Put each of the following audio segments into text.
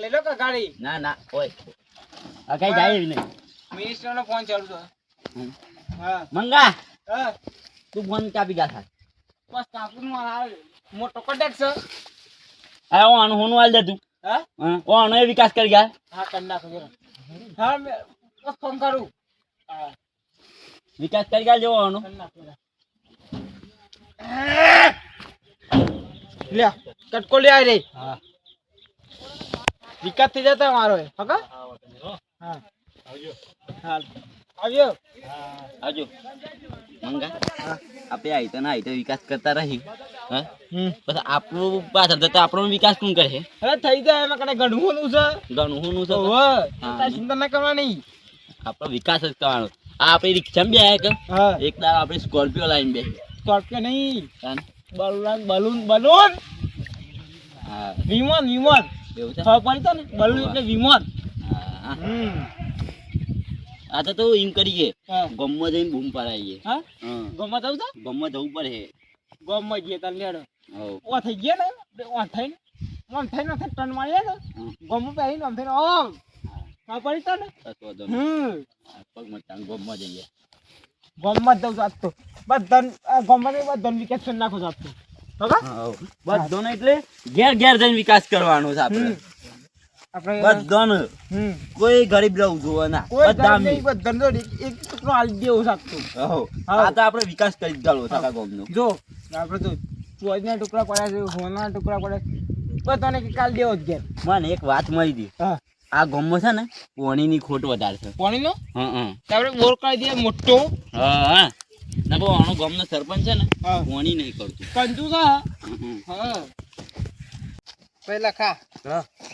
લઈ લો કે ગાડી? ના ના ઓય. આ કઈ જાય જ નહીં. મિનિસ્ટર નો ફોન ચાલુ છે. હા. મંગા હા. તું ફોન કાપી ગયા થાય બસ કાપું માં મોટો કોન્ટેક્ટ છે. આ ઓ આનું હોનું આલ દે તું. હા? એ વિકાસ કરી ગયા હા કરી નાખો જરા. હા મેં બસ ફોન કરું. હા. વિકાસ કરી ગયા જેવો જરા. લ્યા કટકો લે આવી રે. હા. વિકાસ થઈ જતા મારો હકા હા હા આવ્યો આવજો. મંગા આપણે આઈ તો ના આવી તો વિકાસ કરતા રહી. હા? હમ. પછી આપણું પાછળ તો આપણો વિકાસ કોણ કરે? અરે થઈ જાય એમાં કને ગણવું નું છે. ગણવું છે? હા. ચિંતા ના કરવાની. આપણો વિકાસ જ કરવાનો. આ આપણે રિક્ષામાં બે આયા કે એક દાડો આપણે સ્કોર્પિયો લાઈન બે સ્કોર્પિયો નહીં. Balloon balloon balloon. હા. વિમાન વિમાન. ખબર પડી તો ને બલૂન એટલે વિમાન. આ તો તો એમ કરીએ ગમમાં જઈને બૂમ પડાવીએ. હા? હા. ગમત આવું છે? ગમમાં જવું પડે. ગમમાં જઈએ તાર લેડો ઓ થઈ ગયા ને? ઓ થઈને ઓમ થઈને ઓમ થઈને ટન મારીએ ને. ગમમાં પહેરીને ઓમ થઈને ઓમ. ખબર પડી તો ને. હમ. પગમાં ટાંગ ગમમાં જઈએ. દઉં છું આજ તો. બધાને આ ગમત બધાને વિકેટ કરી નાખો આજ તો. બધાનો એટલે ઘેર ઘેર જઈને વિકાસ કરવાનો છે આપણે. બધાનો. કોઈ ગરીબ રહેવું જોવે ના. બધા બધાને. એક- ટુકડો આલી દેવો સાચું હા. તો આપણે વિકાસ કરી જ ગાળવો છે જો આપણે તો ચોજના ટુકડા પડ્યા છે સોના ટુકડા પડ્યા બધાને કે કાલ દેવો જ ઘેર. મને એક વાત મળી હતી. આ ગામમાં છે ને પાણીની ખોટ વધારે છે. પાણીનો? હા હા આપણે બોર કરી દઈએ મોટો. હા હા. ના બહુ આનો ગામનો સરપંચ છે ને હા. નહીં કરતું. કંજુ છે હમ, હમ. હા. પેલા ખા.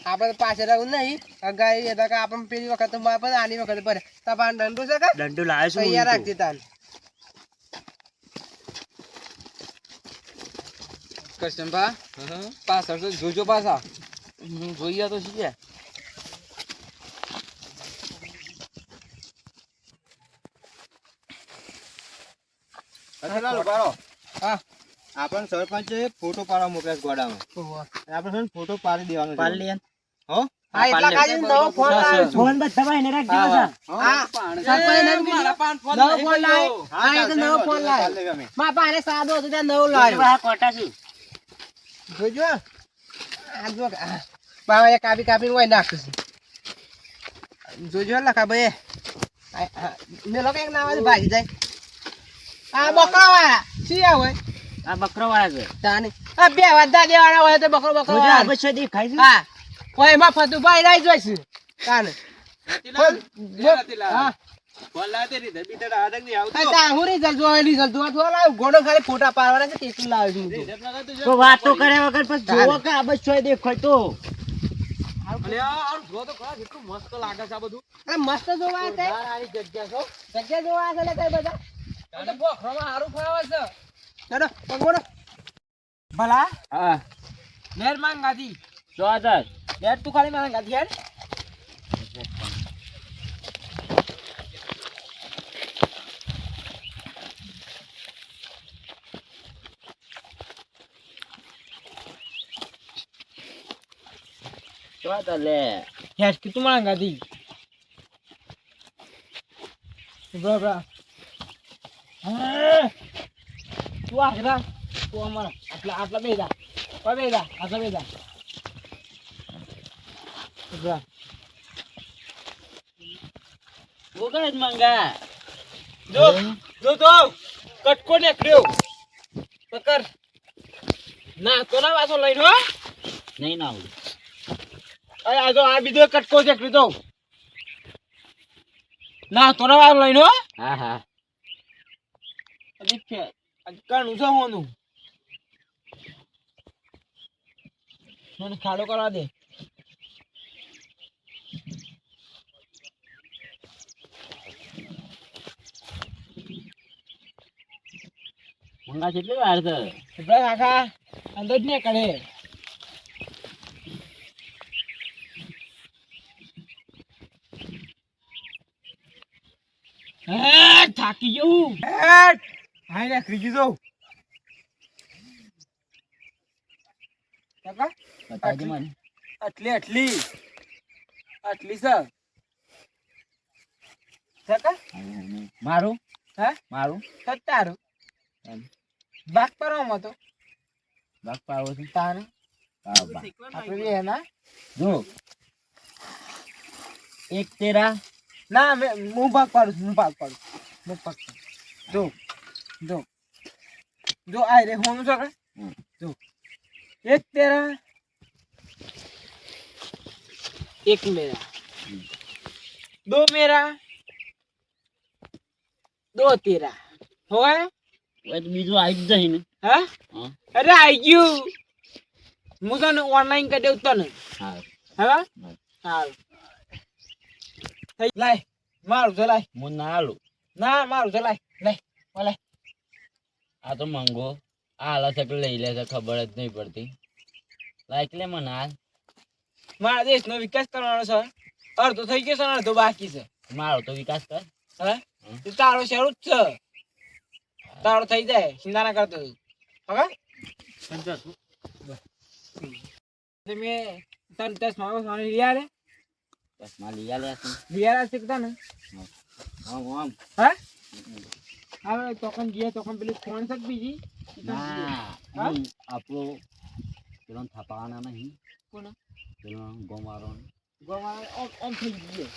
આપણે પાછળ રહું નહીં. અગાઈ હતા કે આપણે પેલી વખત તો બાપા આની વખત ભરે તમારે દંડુ છે કે? દંડો લાવ્યો છું તૈયાર રાખજે તાન કૃષ્ણભા પાછળ જોજો પાછા. જોઈએ તો શું છે હા. આપણને સરપંચે ફોટો પાડવા મોકલ્યા છે ગોડામાં આપણે છે ને ફોટો પાડી દેવાનો. પાડી લે. હો? હા એટલા કાજે નવો ફોન લાવ્યો છું ફોન બધા ભાઈને રાખજો હા, બધા. હા. સરપંચ એને કીધું, નવો ફોન લાવ્યો હા એ તો નવો ફોન લાવ્યો ચાલે ગમે. સાદો હતો ત્યાં નવો લાવ્યો આ કોટા છું. જોજો. આ જો બાવા એ કાપી કાપીને હોય નાખું જોજો લખા ભાઈ મેં કંઈક ના આવે ભાગી જાય. આ બકરો વાળા શી હોય? આ બકરો વાળા છે. તાની. આ બે વધા દેવાના હોય તો બકરો બકરો વાળા. બચ્ચો દેખાય છે હા. કોઈ એમાં ફતું ભાઈ રહી જોઈશું તાને. ફોટા પાડવાના છે કેટલું લાવ્યો છું. હું તો. તો વાતો કર્યા વગર પછી જોવો કે આ બચ્ચો દેખાય તો મસ્ત જોવા છે. જગ્યા જોવા છે લે કઈ બધા હેડો, પગોડો. ભલા? હા. લેર માંગ ગાધી તો ખાલી માંગ ગાધી યાર લે. યાર કે તું માંગ ગાધી હા. તું આ હેડા તું અમારા આટલા આટલા બેદા પર જા આટલા બે જા વગર જ મંગા જો જો તો કટકો નીકળ્યો પકડ ના તો ના વાસો લઈને હો નહીં ના આવું અરે આ જો આ બીજો કટકો નીકળ્યો તો ના તો ના વાસો લઈને હો હા હા કાનું શું હોનું? મને ખાડો કરા દે. મંગા કેટલી વાર છે? બધા કાકા અંદર જ ને કરે. થાકી જવું હાય ને ખરીજી દઉં કાકા? બતાવજો મને. આટલી આટલી. આટલી સર કાકા? મારું? હે? મારું? તારું. એમ. બાક કરવામાં તો ભાગ પાડવો છે? તારે. હા. આપણે બે ના જો. એક તેરા. ના હું ભાગ પાડું છું હું ભાગ પાડું હું ભાગ પાડું જો. જો. જો આ રે હોનું છે જો. એક તેરા એક મેરા. દો મેરા દો તેરા. હોય બીજું આવી જ જઈને હા? અરે આવી ગયું. હું તને ઓનલાઈન કરી દઉં તને. હા? હાલ લાય. મારું ચલાય હું ના હાલું ના મારું ચલાય લઈ ઓલાય આ તો મંગો. આ હાલા છે લઈ લે છે ખબર જ નહીં પડતી. લાઈક લે મને હાલ મારા દેશનો વિકાસ કરવાનો છે. અડધો થઈ ગયો છે અડધો બાકી છે. મારો તો વિકાસ કર. હા? તારો શરૂ જ છે. તારો થઈ જાય ચિંતા ના કરતો હવે? તમે તન દસ મારો સોની રિયા રે ચશ્મા લઈ આલ્યા છે. રિયા શીખતા ને આમ આમ. હા? હવે તોકન ગયા તોકન પેલી ફોન સક બીજી? ના આપણો પેલો થપાવાના નહીં? પેલો ગોમારો ગોવા ઓમ ઓમ થઈ ગયો.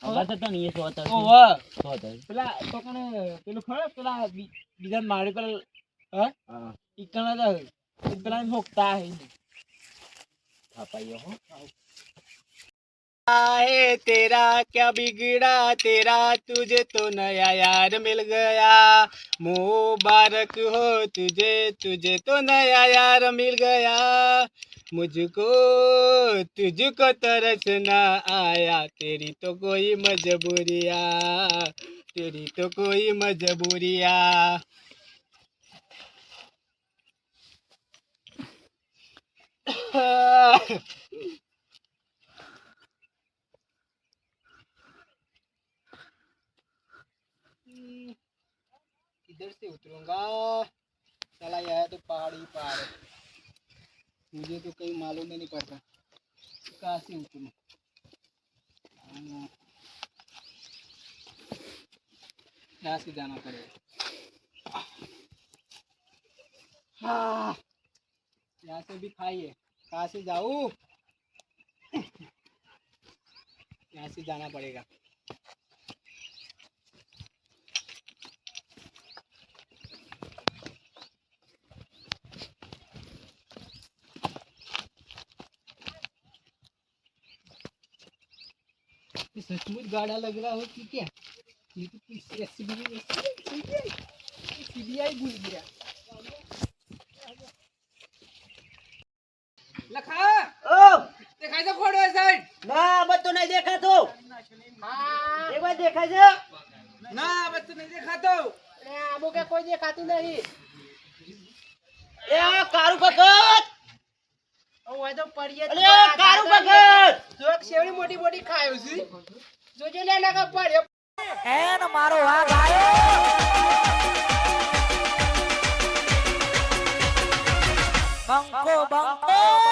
ખબર તો તને એ સો તર ઓહો પેલા તોકન પેલું ખબર પેલા બીજા મારે પેલા હા? હા. ઈકણ પેલા ભોગતા હે. થપાયો હો. है तेरा क्या बिगड़ा, तेरा तुझे तो नया यार मिल गया। मुबारक हो तुझे तुझे तो नया यार मिल गया। मुझको, तुझको तरस ना आया, तेरी तो कोई मजबूरिया, तेरी तो कोई मजबूरिया। इधर से उतरूँगा। चला यह तो पहाड़ पहाड़ मुझे तो कहीं मालूम ही नहीं पड़ता कहाँ से उतरूं? हाँ। यहाँ से जाना पड़ेगा। हाँ। यहाँ से भी खाइए कहाँ से जाऊँ? यहाँ से जाना पड़ेगा। सचमुच गाड़ा लग रहा हो कि क्या ये तो किसी सीबीआई भूल गया લખા ઓ દેખાય તો ખોડો સાઈડ ના બધું નહીં દેખાતો હા એક વાર દેખાય ના બસ નહીં દેખાતો અરે આબો કે કોઈ દેખાતું નહીં છે એ આ કારું ભગત ઓ હોય તો પડીએ અલે કારું ભગત જોક શેવડી મોટી મોટી ખાયો છે. જોજો લે ના પડ્યો. સાહેબ મારો આ ગાયો બંકો ઘોડા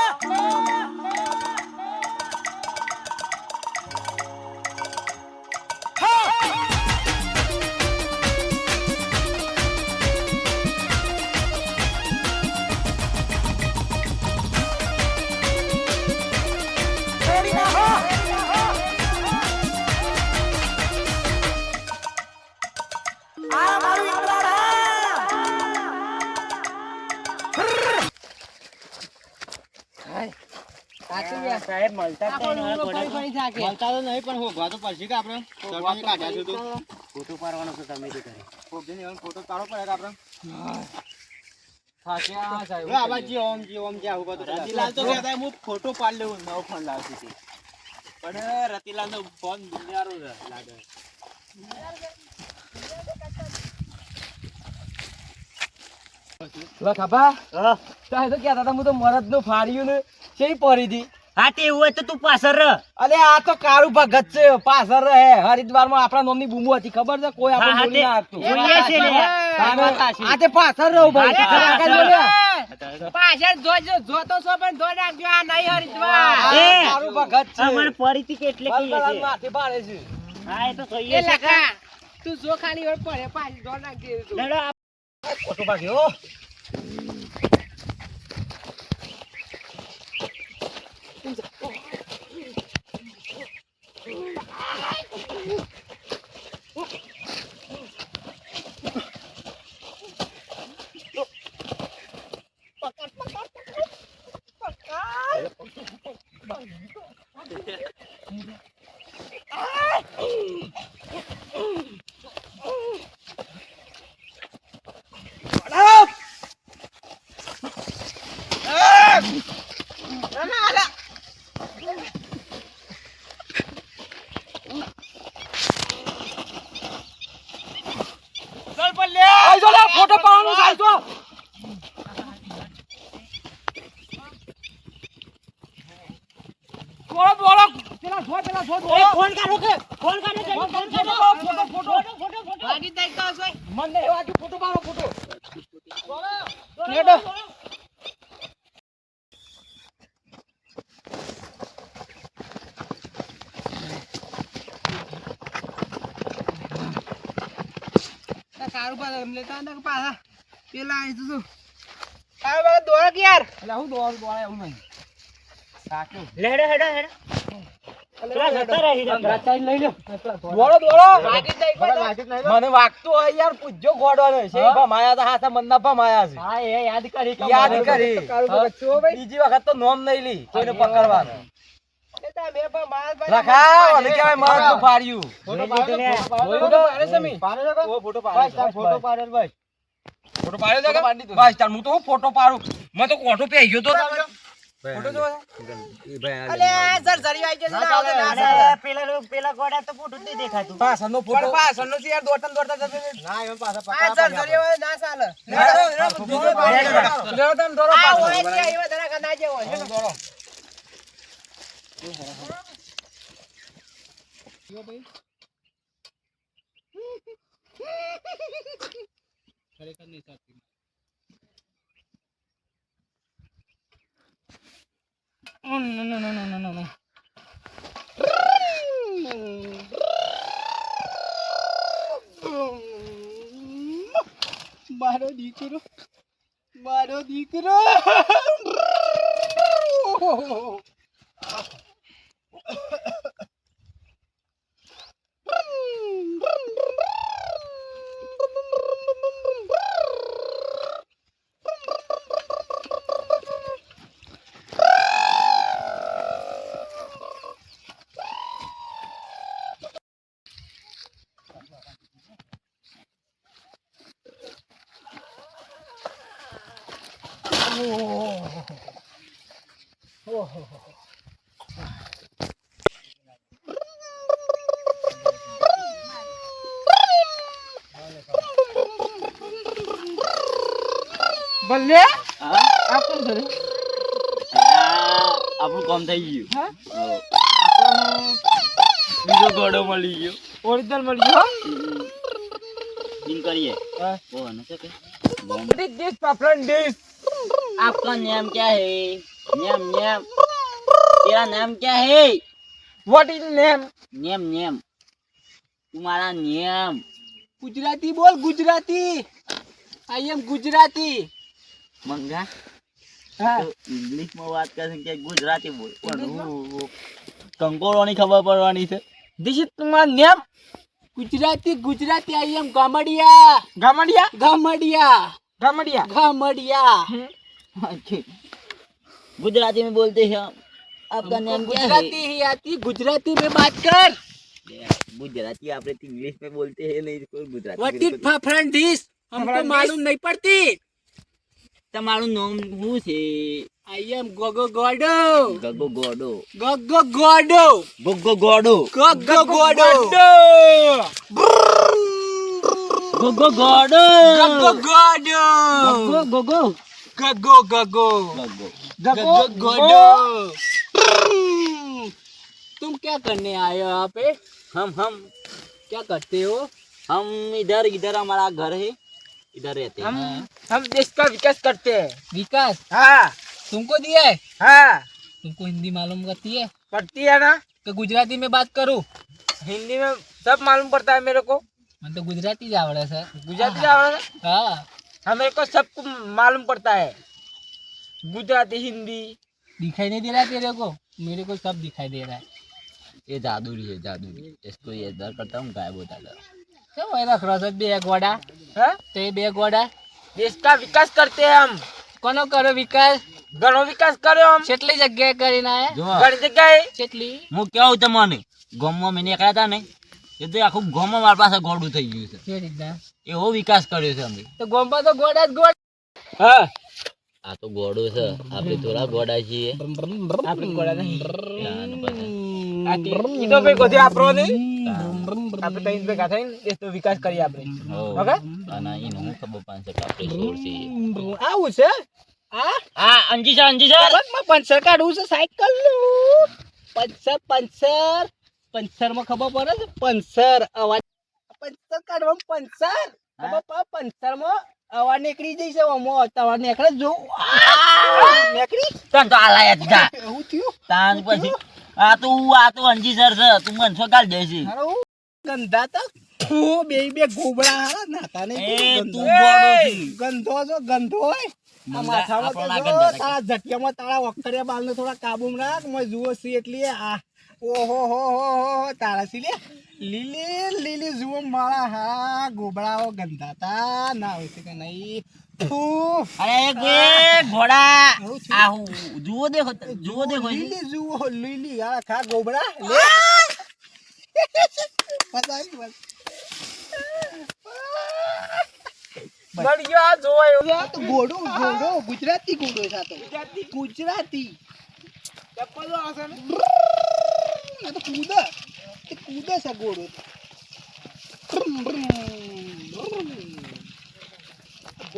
પર. મળતા તો નહીં પણ હોગવા તો પછી કે આપણે? સરપંચે કાઢ્યા છે તો. ફોટો પાડવાનો છે તમે જે કરે. હોગીને એવાનો ફોટો પાડવો પડે કે આપણે? થાક્યા સાહેબ આવા જે ઓમ જી ઓમ જી આવું બધું. રતિલાલ તો કહેતા હું ફોટો પાડ લેવું નવો ફોન લાવશું તે. પણ રતિલાલ નો ફોન દુનિયારો લાગે. લખાભા હા. તો કહેતા હતા હું તો મરદનું ફાડ્યું ને કેવી પડી હતી હા તે એવું હોય તો તું પાછળ રહ. અરે આ તો કાળુ ભગત છે. પાછળ રહે. હરિદ્વારમાં આપણા નોમની બૂમો હતી ખબર છે? કોઈ આપણે બોલી તે- ના બોલીએ છે લે. આ તે પાછળ રહું ભાઈ. આગળ પાછળ. બોલ્યા. પાછળ જોજો જોતો છો પણ જો નાખજો. આ નહીં હરિદ્વાર. આ એ. કાળુ ભગત છે. અમારે પરિતી કેટલી કહીએ છે. માથે પાડે છે. હા એ તો એ છે. લખા તું જો ખાલી વાર પડે પાછી ધો નાખજે. તું. લડો ખોટો ભાગ્યો આઈ જો લે, ફોટો પાડવાનું છે, આઈ જો. દોડો, બોલો પેલા જો, પેલા જો, બોલો ફોન કાઢો કે ફોન કાઢો કે ફોન ફોટો, કાઢો ફોટો, ફોટો, ફોટો. વાગી જાય તો છો. મને એવા કે ફોટો પાડો, ફોટો. નેડો. લેતા હતા પાછા પેલા આવી તું પાછળ દોડો યાર એટલે હું દોડ દોડાય એવું નહીં લેડો હેડો હેડો. મને વાગતું હોય યાર પૂછજો ગોડવાનો. છે ભમાયા હતા હાથા મનના ભમાયા છે. હા એ યાદ કરી યાદ કરી. બીજી વખત તો નોમ નહીં લી કોઈને પકડવાનું. ફોટો પાડે મી ફોટો પાડે ફોટો પાડે ભાઈ ફોટો પાડ્યો છે કે? બસ તાર હું તો હું ફોટો પાડું. મેં તો કોઠો પહેરી ગયો તો જ નહીં દેખાતું પાછળનો ફોટો પણ પાછળનો છે યાર દોડતા ને દોડતા જશે. ના એમ પાછા આ સર હોય ના ચાલે. લેવો તને દોરો આ પાછો. હોય છે, એવા ધડાકા ના જેવો હોય. દોરો. મારો દીકરો મારો દીકરો ભલે હા? આ કોણ છે રે? આ આપણું કામ થઈ ગયું હા? હો. બીજો ઘોડો મળી ગયો ઓરિજિનલ મળી ગયો इन करिए हाँ। वो है ना क्या क्या? बम This dish, preferred dish. आपका नाम क्या है नेम नेम तेरा नाम क्या है What is name? Name name तुम्हारा नियम ગુજરાતી બોલ ગુજરાતી આઈ એમ ગુજરાતી मंगा હા तो इंग्लिश में बात कर सकते हैं गुजराती बोल પણ હું કંકોડોની ખબર પડવાની છે ધીસ ઇઝ તમાર name Gujarati Gujarati I am ગામડિયા ગામડિયા ગામડિયા ગામડિયા ગામડિયા Gujarati में बोलते हैं हम आपका नाम क्या है गुजराती ही आती गुजराती में बात कर गुजराती आप लोग इंग्लिश में बोलते हैं नहीं कोई गुजराती व्हाट में इज फ्रेंड दिस हमको Friend मालूम नहीं पड़ती તમારું નામ શું છે आई एम गोगो गोडो ગગો ગોડો गोगो गोडो ગગો ગોડો गोगो गोडो ગગો ગોડો गोगो गोडो ગગો ગગો गगो गगो ગગો गगो तुम क्या करने आए हो यहाँ पे हम हम क्या करते हो हम इधर इधर हमारा घर है इधर रहते हम हम देश का विकास करते हैं। विकास? हाँ। तुमको दिया है? हाँ। तुमको हिंदी मालूम करती है? पढ़ती है ना। तो गुजराती में बात करूँ। हिंदी में सब मालूम पड़ता है मेरे को। मैं तो गुजराती जावड़ा सर। गुजराती जावड़ा हाँ।, हाँ हमें को सबको मालूम पड़ता है। गुजराती हिंदी। दिखाई नहीं दे रहा तेरे को? मेरे को सब दिखाई दे रहा है। ये जादूरी है जादूरी। इसको ये इधर करता हूँ गायब हो जाता है કેમ હોય રખડો છો બે મેં નીકળ્યા હતા તો આખું ગામમાં મારા પાસે ગોડું થઈ ગયું છે. એવો વિકાસ કર્યો છે તો ગામમાં તો ગોડા જ ગોડ. હા. આ તો ગોડું છે. આપણે થોડા ગોડા છીએ. આપણે ગોડા નહીં. કીધો ભાઈ ગોધી આપણો નહીં આપણે કઈ ભેગા થઈને દેશનો વિકાસ કરીએ આપણે. ઓકે? અને એને હું ખબર પાંચસો આપણે સોળ આવું છે? આ? આ અંજી સર બસમાં પંચર કાઢવું છે સાયકલનું. Puncture puncture. પંચરમાં ખબર પડે છે? પંચર અવાજ. પંચર કાઢવામાં પંચર. ખબર પંચરમાં અવાજ નીકળી જશે ઓમો અવાજ નીકળે જો! નીકળી? તને તો આલાયા લાયા જ થયું? તાન પછી આ તો આ તો અંજી સર છે. તું મને છોકાલ જઈશી હારું ગંધા તો ફૂ, બે બે ગોબડા હારા નાતા ને એ તું ગંધો. જો ગંધો હોય. તારા તારા વખતરિયા બાલને થોડા કાબુ રાખ. મેં જુઓ સી એટલી. આ. ઓહો હો હો હો. તારા સી લે. લીલી લીલી જુઓ મારા. હા ગોબડાઓ ગંધાતા ના હોય છે કે નહીં. અરે એક ઘોડા. આ હું જુઓ દેખો જુઓ દેખો લીલી જુઓ લીલી. આ ખા ગોબડા? લે. પતાવી બસ. મળી ગયો આ તો ઘોડો ઘોડો. ગુજરાતી ઘોડો છે આ તો. ગુજરાતી? ચપ્પલો હશે ને? તો કૂદે. એ કૂદે છે ઘોડો.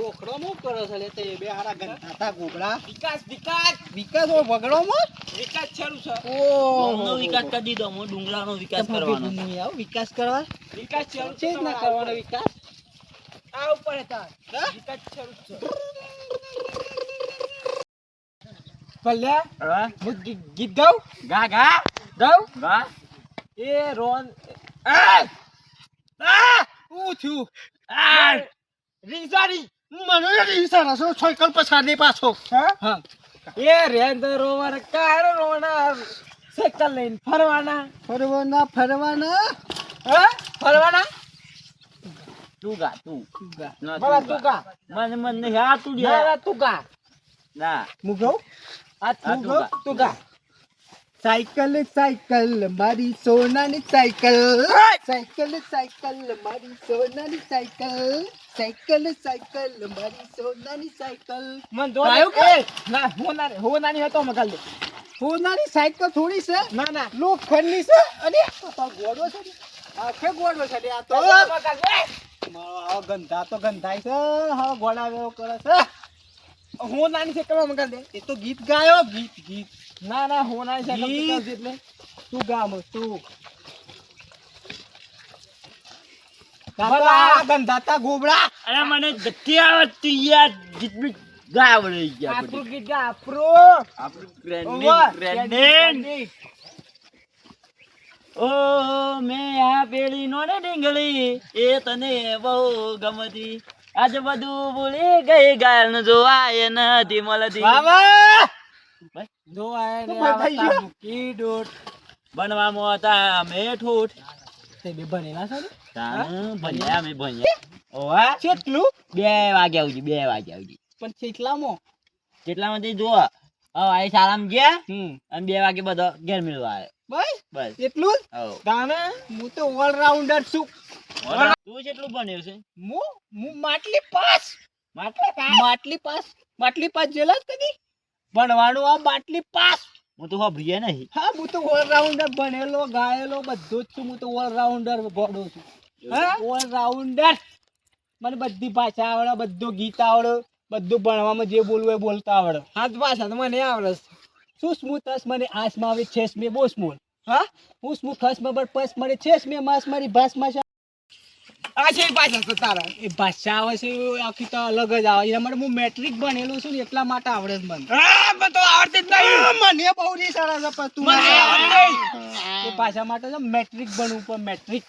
બોખડો નો કરે છે લે તે બે હારા ગંધાતા ગોબડા વિકાસ વિકાસ. વિકાસ ઓ વગડો માં વિકાસ શરૂ છે. ગામનો વિકાસ કરી દીધો હું ડુંગરાનો વિકાસ કરવાનો. આવો વિકાસ કરવા? વિકાસ શરૂ છે ના કરવાનો વિકાસ? આ ઉપર હતા. વિકાસ શરૂ છે. ભલે હું? ગીત ગાઉં? ગા ગા. ગાઉં? ગા. એ રોન આ! આ! શું થયું? આ! રીસારી મને રીસા રસો સાયકલ પછાડી પાછો. હા? પાછો એ રેન્દ્ર રોવર કાર રોવાના સાયકલ લઈને ફરવાના. ફરવાના ફરવાના. હા? ફરવાના? તું તુગા તું. ના તુગા તું તું ગા. ગા. મને મને હા આ તું ના લે ના તું ગા. ના. હું કહું આ આ તું તું ગા ગા. તું ગા. સાયકલ સાયકલ મારી સોનાની સાયકલ! સાયકલ સાયકલ મારી સોનાની સાયકલ. સાયકલ સાયકલ મારી સોનાની સાયકલ. મન જો ના હું ના હું નાની હતો મગાલ દે સોનાની સાયકલ થોડી છે? ના ના. લોખંડની છે? અને ગોળો છે. આખે ગોડો છે આ તો. મારો ગંધા તો ગંધાય છે. હવે ગોળા વેવો કરે છે. હું નાની છે કેવા મગાલ દે એ તો ગીત ગાયો ગીત ગીત. ના ના હું ના એટલે. તું ગામ તું. કાકા. ગંધાતા ગોબડા. અરે મને નથી આવડતી યાર ગીત બીત ગયા આપણું ગીત ગા આપણું. આપણું ટ્રેન્ડિંગ ઓ મેં આ પેલી નો ને ડીંગલી એ તને બહુ ગમતી. આજ બધું ભૂલી ગઈ ગાયન જોવા એ નથી મળતી. બનવામાં હતા અમે ઠૂઠ. તે બે બનેલા છે ને? ભણ્યા અમે ભણ્યા. ઓવા કેટલું? બે વાગ્યા સુધી બે વાગ્યા સુધી. પણ કેટલામાં? કેટલામાંથી જો હવે શાળામાં ગયા હમ. અને બે વાગે બધો ઘેર મેળવા આવ્યો. બસ? બસ. એટલું જ? તાને હું તો ઓલરાઉન્ડર છું. તું કેટલું ભણ્યો છે? હું હું matric pass. Matric pass? Matric pass. Matric pass જેલા કદી? ભણવાનું આ બાટલી પાસ. હું તો હોભરીએ નહીં. હા હું તો ઓલરાઉન્ડર ભણેલો ગાયેલો બધો જ છું. હું તો ઓલરાઉન્ડર ભણો છું. હા? ઓલરાઉન્ડર મને બધી ભાષા આવડે બધું ગીત આવડે બધું ભણવામાં જે બોલવું એ બોલતા આવડે. હાથ ભાષા તો મને આવડે શું સ્મૂથ હસ મને આસમાં આવે છેસ મેં બહુ સ્મૂથ. હા? હું સ્મૂથ હસમાં બટ પસ મારી છેસ મે માસ મારી ભાસમાં આ છે ભાષા તો તારા. એ ભાષા આવે છે આખી તો અલગ જ આવે. એના માટે હું મેટ્રિક ભણેલું છું ને એટલા માટે આવડે છે મને. હા તો આવડતી જ નહીં. મને બહુ રી સારા છે પણ તું મને એ ભાષા માટે છે મેટ્રિક ભણવું પણ મેટ્રિક.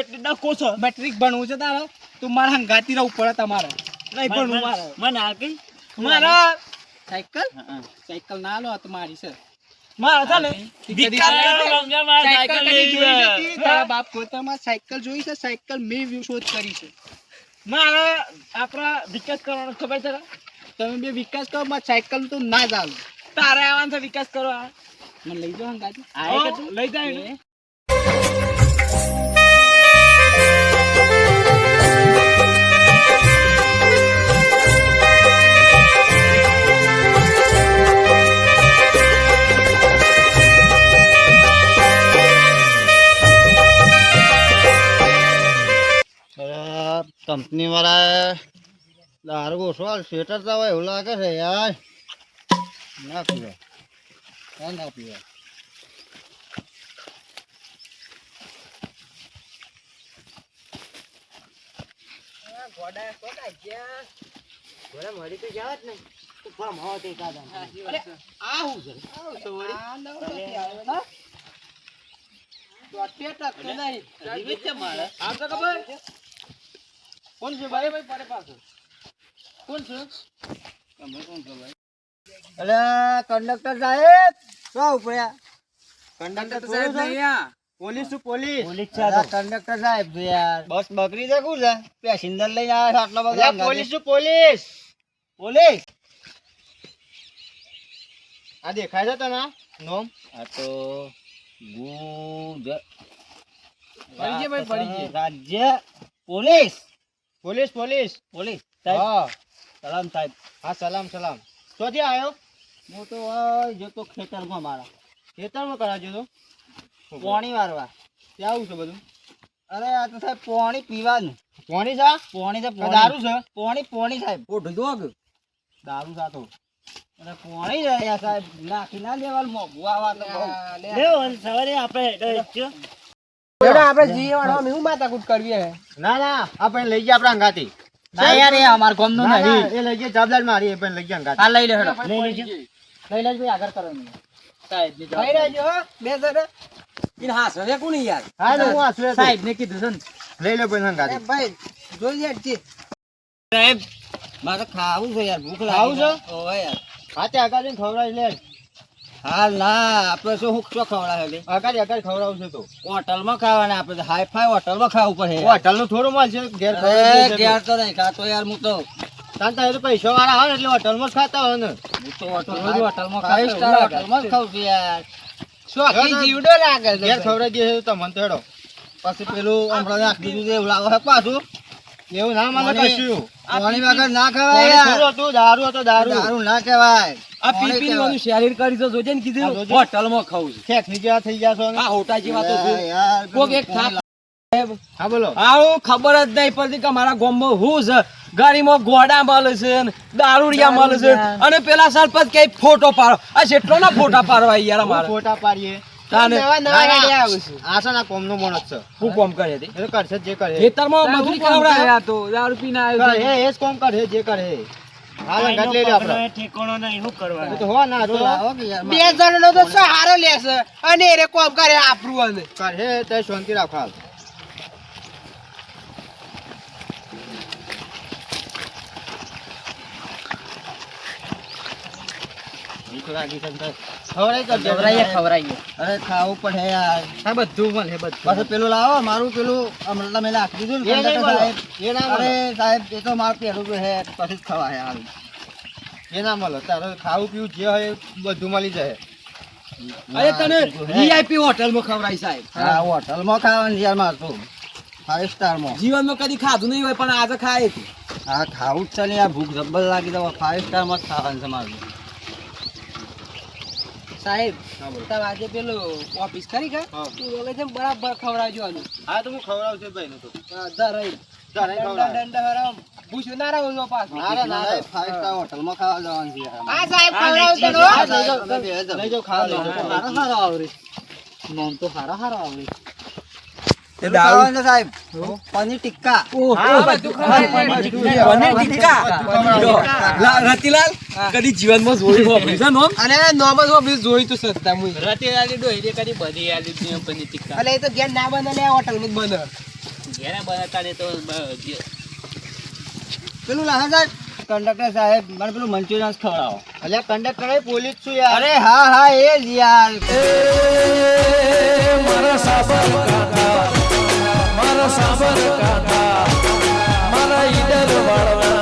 એટલે છો. મેટ્રિક ભણવું છે તારે? તું મારા હંગાતી રહું પડે તમારે નહીં ભણવું મારે. મને આ કઈ. મારા સાયકલ? સાયકલ ના લો તો મારી છે. સાયકલ જોઈ છે સાયકલ મેં શોધ કરી છે. મારા આપણા વિકાસ કરવાનો ખબર છે તમે બે વિકાસ કરો મારે સાયકલ તો ના ચાલુ તારે આવવાનું છે વિકાસ કરો મને લઈ જાઓ? લઈ જાય કંપની વાળા દારૂ ઓછો સ્વેટર તો હવે એવું લાગે છે યાર. ના પીવાય ના ના પીવાય આમ. તો ખબર? કોણ છે ભાઈ? ભાઈ પડે પાછો. કોણ છે? અલે કંડક્ટર સાહેબ શું ઉપડ્યા કંડક્ટર સાહેબ અહીંયા પોલીસ શું પોલીસ. પોલીસ છે કંડક્ટર સાહેબ યાર. બસ બકરી છે કું છે? પેસેન્જર લઈને આવ્યા છે આટલા બધા પોલીસ શું પોલીસ. પોલીસ. આ દેખાય છે તને? નોમ? આ તો ગુજ ભાઈ. રાજ્ય. પોલીસ. Police police. પોલીસ સાહેબ. હા. સલામ સાહેબ. હા સલામ સલામ. ક્યાંથી આવ્યો હું તો જતો ખેતરમાં મારા. ખેતરમાં કરા તો? પોણી વારવા. ત્યાં આવું છે બધું. અરે આ તો સાહેબ પોણી પીવાનું. પાણી સા પાણી છે દારૂ છે? પોણી પોણી સાહેબ. દારૂ સાતો અરે પોણી છે સાહેબ. નાખી ના દેવાનું મોંઘું આવા સવારે આપણે આપણે જીએ વાળા હું માથાકૂટ કરવી હે ના ના આપણે લઈ ગયા આપણા અંગાથી. ના યાર એ અમાર ગામનું ના, ના, નહીં. એ લઈ ગયા જવાબદાર મારી એ પણ લઈ ગયા અંગાથી. આ લઈ લે હેડો. લઈ લેજો. લઈ લેજો. ભાઈ આગળ કરો સાહેબની ભાઈ રહેજો બે જરા ઈને હાથ હવે કોણ યાર? હા હું આસુએ સાહેબ ને કીધું છે લઈ લો પણ અંગાથી. ભાઈ જોઈ લે સાહેબ મારે ખાવું છે યાર ભૂખ લાગી છે? ઓય યાર. હાથે અગાડી ખવડાવી લે. હાલ ના આપણે શું શું ખવડાવે લે અગાડી અગાડી ખવડાવું છે તો. હોટલમાં ખાવાના આપણે હાઈ ફાઈ હોટલમાં ખાવું પડે. હોટલનું થોડું છે ઘેર ઘેર તો. તો નહીં ખાતો યાર હું તો. તાંતા તારે તો પૈસા વાળા આવે એટલે હોટલમાં જ ખાતા હોય ને. હું તો હોટલમાં હોટલમાં Five ખાતો star હોટલમાં જ ખાઉં છું યાર. શોખી જીવડો લાગે છે ઘેર ખવડાવી દે તો તમને તેડો. પછી પેલું હમણાં નાખી દીધું એવું લાવો પાછું. એવું ના માને કશું. પાણી વગર ના ખવાય યાર. હતું, દારૂ હતો દારૂ. દારૂ ના કહેવાય. આ પીપી નું શેરીર કરી તો જોજે ને કીધું. હોટલમાં ખાવું છે. ઠેકની જેવા થઈ ગયા છો આ હોટા જેવા તો કોક એક થાપ હા બોલો. આવો ખબર જ નહીં પડતી કે મારા ગામમાં હું છે. ગાડીમાં ગોડા મળે છે ને દારૂડિયા મળે છે. અને પેલા સરપંચ કે ફોટો પાડો. આ જેટલો ના ફોટા પાડવા યાર અમારે. ફોટા પાડીએ. તાને જણ નવા ના, ના. આઈડિયા આવે છે. આ છે ને આ કોમનો માણસ છે. હું કોમ કરે તો? જે કરે. ખેતરમાં મજૂરી કરાવડાવે આ તો દારૂ પીને આવ્યો કરે છે. એ જ કોમ કરે જે કરે હાલ અંગાત લઈ લે આપણે. ઠેકાણો નહીં શું કરવાનું એ તો હો ના તો તો લાવો કે યાર બે જણનો તો સહારો લેશે. અને એ કોમ કરે આપણું અને. કરે તે શાંતિ રાખો ભૂખ લાગી છે તો ખવડાવીએ અરે ખાવું પડે યાર. બધું મળે બધું. પાછું પેલું લાવો મારું પેલું નાખી દીધું ને મળે. સાહેબ. એ ના મળે. સાહેબ એ તો મારું પહેલું છે પછી જ ખવાય એ ના મળે. તારે ખાવું પીવું જે હોય બધું મળી જાય. અરે તને વીઆઈપી હોટલમાં ખવડાવી સાહેબ. હા હોટલમાં ખાવાનું યાર મારતું ફાઈવ સ્ટારમાં જીવનમાં કદી ખાધું નહીં હોય પણ આજે ખાય હા ખાવું જ છે ને યાર. ભૂખ જબ્બર લાગી તો ફાઈવ સ્ટારમાં જ ખાવાનું છે મારું. સાહેબ તમે આજે પેલું ઓફિસ ખરી કે તું બોલે છે ને બરાબર ખવડાવજો આનું હા તો હું ખવડાવજો ભાઈ નું તો ધરાઈ. દંડ હરામ ના રહું જો પાછું. ના ના ફાઈવ સ્ટાર હોટલમાં ખાવા જવાનું છે. હા સાહેબ ખવડાવજો લઈ ખાવા લઈ. નોમ તો હારા હારા આવડે. સાહેબ પનીર ટિક્કા. પનીર ટિક્કા. રતિલાલ કદી જીવનમાં જોયું હોભળ્યું છે નોમ? અને નોમ જ હોભળ્યું, જોયું તું સસ્તા મુઈ. રતિલાલી ડોહી કરી બધી આલી દુનિયા પનીર ટિક્કા. અલે એ તો ઘેર ના બને લે હોટલમાં જ બને. ઘેરે બનાવતા ને તો પેલું લાહા સાહેબ. કંડક્ટર સાહેબ મને પેલું મંચુરિયન ખવડાવો. એટલે કંડક્ટર પોલીસ છું યાર. અરે હા હા એ જ યાર. મારા ઈડર વાળવા